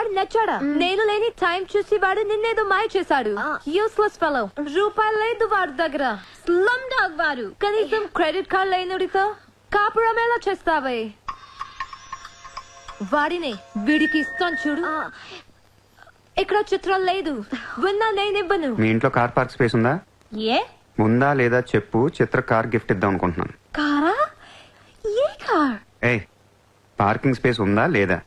వాడు నచ్చాడా? నేను లేని టైం చూసి వాడు నిన్నేదో మాయ చేశాడు. యూస్లెస్ ఫెలో రూపాయలు లేదు వాడి దగ్గర. స్లమ్ డాగ్ వారు కనీసం క్రెడిట్ కార్డ్ లేనుడితో కాపురం ఎలా చేస్తావే? వాడినే వీడికి ఇస్తాను చూడు. ఇక్కడ చిత్రం లేదు. విన్నా నేనివ్వను మీ ఇంట్లో కార్ పార్క్ స్పేస్ ఉందా? ఏ? ఉందా లేదా చెప్పు చిత్ర కార్ గిఫ్ట్ ఇద్దాం అనుకుంటున్నాను. కారా? ఏ కార్? ఏ పార్కింగ్ స్పేస్ ఉందా లేదా?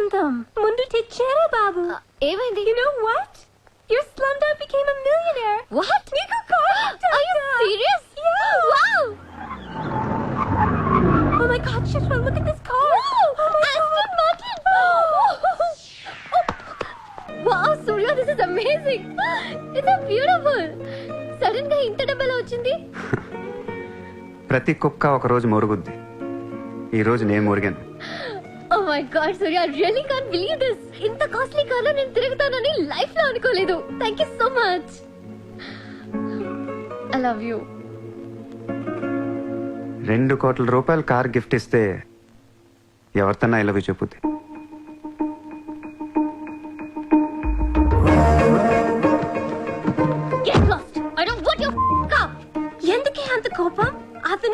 అందం ముందు తెచ్చారా బాబు ఏమైంది you know what your slumdog became a millionaire what మీకు call are you serious wow oh my God shut well look at this car oh Martin wow Surya this is amazing it's a beautiful సడన్గా ఇంత డబ్బల వచ్చింది. ప్రతి కుక్క ఒక రోజు మురుగుద్ది. ఈ రోజు నేను మురిగాను. My God Surya really can't believe this ఇంత కాస్ట్లీ కార్లో నేను తిరుగుతానని లైఫ్లో అనుకోలేదు. Thank you so much I love you రెండు కోట్ల రూపాయలు కార్ గిఫ్ట్ ఇస్తే ఎవరితన్నా ఇలవి చెప్పుద్ది.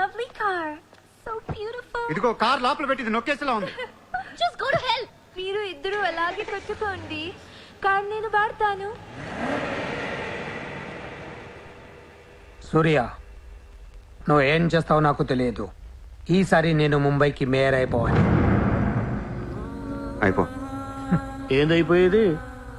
లవ్లీ కార్ సో బ్యూటిఫుల్ ఇదిగో కార్ లోపల పెట్టింది నొక్కేసేలా ఉంది. జస్ట్ గో టు హెల్ మీరు ఇద్దరు అలాగే పెట్టుకోండి. కార్ నేను వాడతాను. సూర్య నువ్వు ఏం చేస్తావో నాకు తెలియదు. ఈసారి నేను ముంబైకి మేయర్ అయిపోవాలి. అయిపో. ఏందైపోయేది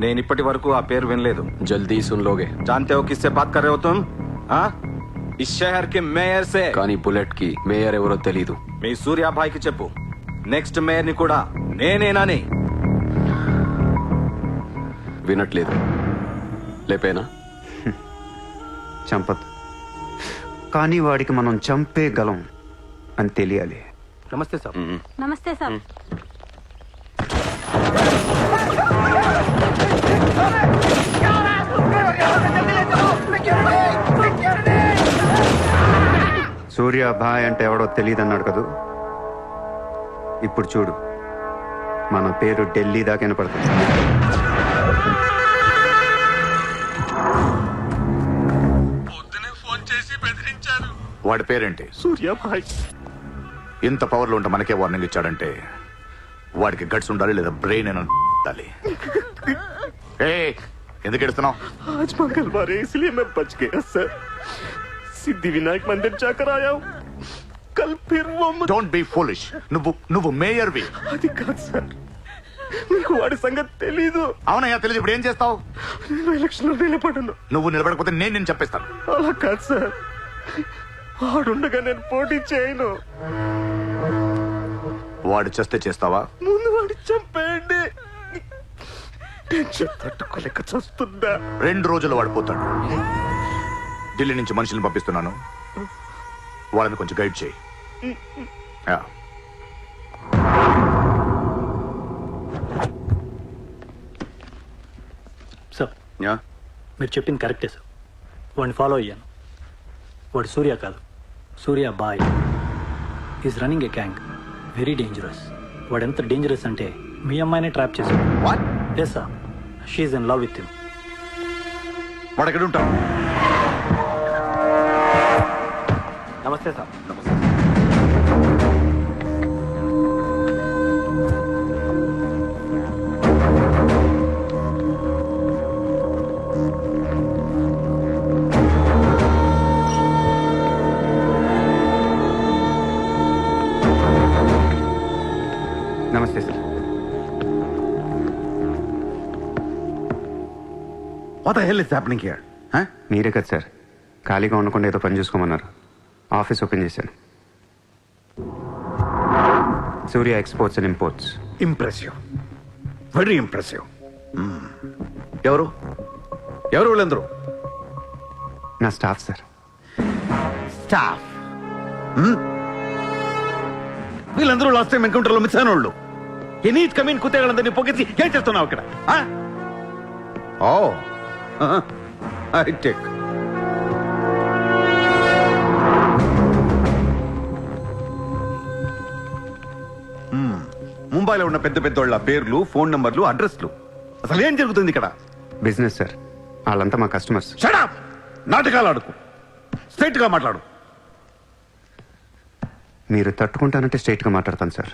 నేను ఇప్పటి వరకు ఆ పేరు వినలేదు జల్దీ సున్లోగే जानते हो किससे बात कर रहे हो तुम हाँ इस शहर के మేయర్ से కానీ బుల్లెట్ కి మేయర్ ఎవరో తెలీదు మీ సూర్యాభాయ్కి చెప్పు నెక్స్ట్ మేయర్ ని కూడా నేనేనని వినట్లేదు లేపేనా చంపదు కానీ వాడికి మనం చంపేయగలం అని తెలియాలి నమస్తే సార్ నమస్తే సార్ సూర్య భాయ్ అంటే ఎవడో తెలియదు అన్నాడు కదూ? ఇప్పుడు చూడు. మన పేరు ఢిల్లీ దాకా వినపడుతుంది. వాడి పేరేంటి? సూర్యాభాయ్ ఇంత పవర్లో ఉంటే మనకే వార్నింగ్ ఇచ్చాడంటే వాడికి గట్స్ ఉండాలి లేదా బ్రెయిన్ అని ఉండాలి? ఎందుకు ఎడుతున్నావు आज मंगलवार है इसलिए मैं बच गया सर सिद्धि विनायक मंदिर जाकर आया हूँ कल फिर वो मुझे డోంట్ బి ఫులిష్ నువ్వు నువ్వు మేయర్వి అది కాదు సార్ మీకు వాడి సంగతి తెలీదు అవునయ్యా తెలియదు ఇప్పుడు ఏం చేస్తావు నేను ఎలక్షన్ లో నిలబడను నువ్వు నిలబడకపోతే నేను నేను చంపేస్తాను అలా కాదు సార్ వాడుండగా నేను పోటీ చేయను వాడు చేస్తే చేస్తావా ముందు వాడి చంపేయండి టెన్షన్ తట్టుకోలేక చస్తుందా రెండు రోజులు వాడు పోతాడు. ఢిల్లీ నుంచి మనుషుల్ని పంపిస్తున్నాను. వాళ్ళని కొంచెం గైడ్ చేయి. యా. Sir yeah. మీరు చెప్పింది కరెక్టే సార్ వాడిని ఫాలో అయ్యాను. వాడు సూర్య కాదు. Surya bye. Is running a gang very dangerous వాడు ఎంత డేంజరస్ అంటే మీ అమ్మాయినే ట్రాప్ చేశాడు. Yes sir she in love with him వాడు ఎక్కడ ఉంటాం నమస్తే sir. What hell is happening here మీరే కదా సార్. ఖాళీగా ఉండకుండా ఏదో పని చూసుకోమన్నారు. ఆఫీస్ ఓపెన్ చేశాను. Surya exports and imports. Impressive very impressive Hmm. ఎవరు? ఎవరు వీళ్ళందరూ? నా స్టాఫ్ సార్. స్టాఫ్ వీళ్ళందరూ లాస్ట్ టైం ఎన్కౌంటర్లో మిస్ అయిన వాళ్ళు. ఎనీ కమీన్ కుత్తేగాళ్ళందరినీ పొగేసి ఏం చేస్తున్నావు ఇక్కడ ఓ ఐ టేక్. ముంబైలో ఉన్న పెద్ద పెద్ద వాళ్ళ పేర్లు ఫోన్ నంబర్లు అడ్రస్లు. అసలు ఏం జరుగుతుంది ఇక్కడ? Business sir. వాళ్ళంతా మా కస్టమర్స్. షడప్ నాటకాలు ఆడుకు. స్ట్రైట్గా మాట్లాడు. మీరు తట్టుకుంటానంటే స్ట్రైట్గా మాట్లాడతాను సార్.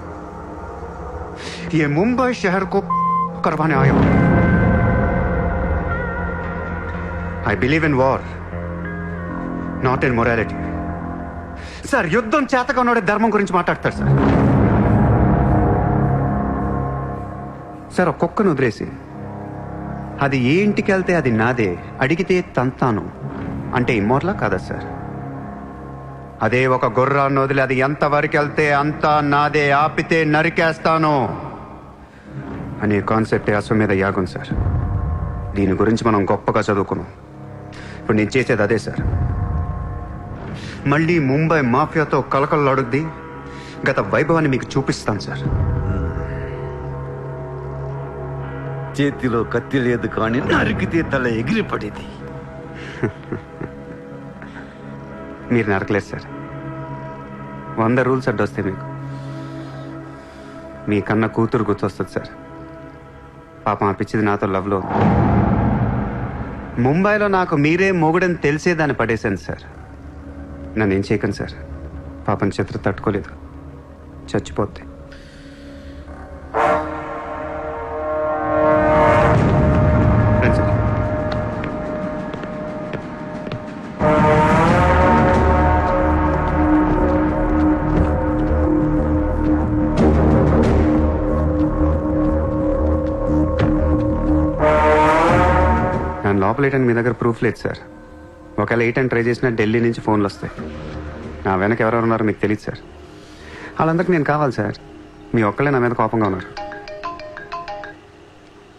ये मुंबई शहर को करवाने आया हूं I believe in war not in morality sir యుద్ధం చేతగా ఉన్నాడే ధర్మం గురించి మాట్లాడతారు సార్ సార్ ఒక కుక్కను వదిలేసి అది ఏ ఇంటికి వెళ్తే అది నాదే అడిగితే తంతాను అంటే ఇమ్మోర్లా కాదా సార్ అదే ఒక గుర్రాన్ని వదిలి అది ఎంతవరకు వెళ్తే అంతా నాదే ఆపితే నరికేస్తాను అనే కాన్సెప్ట్ అశ్వ మీద యాగం సార్ దీని గురించి మనం గొప్పగా చదువుకున్నాం. ఇప్పుడు నేను చేసేది అదే సార్ మళ్ళీ ముంబై మాఫియాతో కలకలలాడుద్ది గత వైభవాన్ని మీకు చూపిస్తాను సార్ చేతిలో కత్తి లేదు కానీ నరికితే తల ఎగిరిపడేది. మీరు నరకలేదు సార్ వంద రూల్స్ అడ్డొస్తాయి మీకు. మీ కన్న కూతురు గుర్తొస్తుంది సార్ పాపం ఆ పిచ్చిది నాతో లవ్లో ముంబైలో నాకు మీరే మొగుడని తెలిసే దాన్ని పడేశాను సార్. నన్ను ఏం చేయకండి సార్. పాపం చిత్ర తట్టుకోలేదు. చచ్చిపోద్ది. నన్ను లోపలేయడానికి మీ దగ్గర ప్రూఫ్ లేదు సార్ ఒకవేళ ఎయిట్ అని ట్రై చేసినా ఢిల్లీ నుంచి ఫోన్లు వస్తాయి. నా వెనక ఎవరెవరు ఉన్నారో మీకు తెలియదు సార్ వాళ్ళందరికీ నేను కావాలి సార్ మీ ఒక్కళ్ళే నా మీద కోపంగా ఉన్నారు.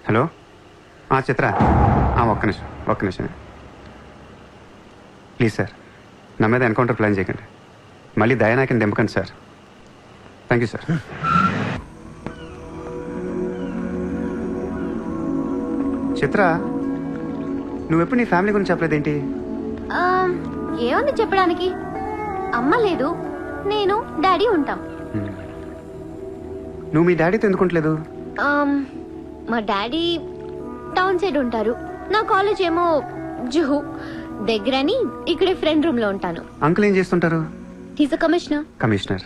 హలో ఆ చిత్ర. ఆ, ఒక్క నిమిషం ఒక్క నిమిషం ప్లీజ్ సార్ నా మీద ఎన్కౌంటర్ ప్లాన్ చేయకండి. మళ్ళీ దయానాకిని దింపకండి sir thank you sir Chitra? నువ్వెప్పుడు నీ ఫ్యామిలీ గురించి చెప్పలేదేంటి? ఏముంది చెప్పడానికి? అమ్మ లేదు నేను డాడీ ఉంటాం. నువ్వు మీ డాడీతో ఎందుకుంటలేదు మా డాడీ టౌన్ సైడ్ ఉంటారు. నా కాలేజ్ ఏమో జుహు దగ్గరని ఇక్కడే ఫ్రెండ్ రూమ్లో ఉంటాను. అంకుల్ ఏం చేస్తుంటారు? He's a commissioner commissioner.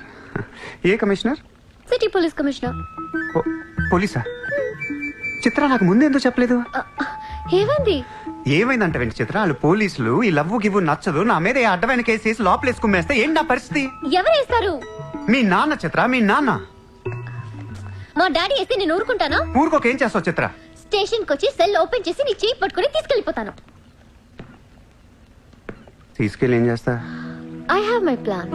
A commissioner? City police commissioner పోలీసా? చిత్ర నాకు ముందు ఎందుకు చెప్పలేదు? ఏమైంది? ఏమైందంట వెంట చిత్ర? వాళ్ళు పోలీసులు ఈ లవ్వు గివ్వు నచ్చదు. నా మీద ఏ అడ్డమైన కేసు వేసి లోపలేసి కుమ్మేస్తే ఏంటి నా పరిస్థితి? ఎవరేస్తారు మీ నాన్న చిత్ర మీ నాన్న. మా డాడీ వేస్తే నేను ఊరుకుంటానా? ఊరుకోక ఏం చేస్తావు చిత్ర? స్టేషన్కి వచ్చి సెల్ ఓపెన్ చేసి నీ చేయి పట్టుకుని తీసుకెళ్ళిపోతాను తీసుకెళ్ళి ఏం చేస్తా? I have my plan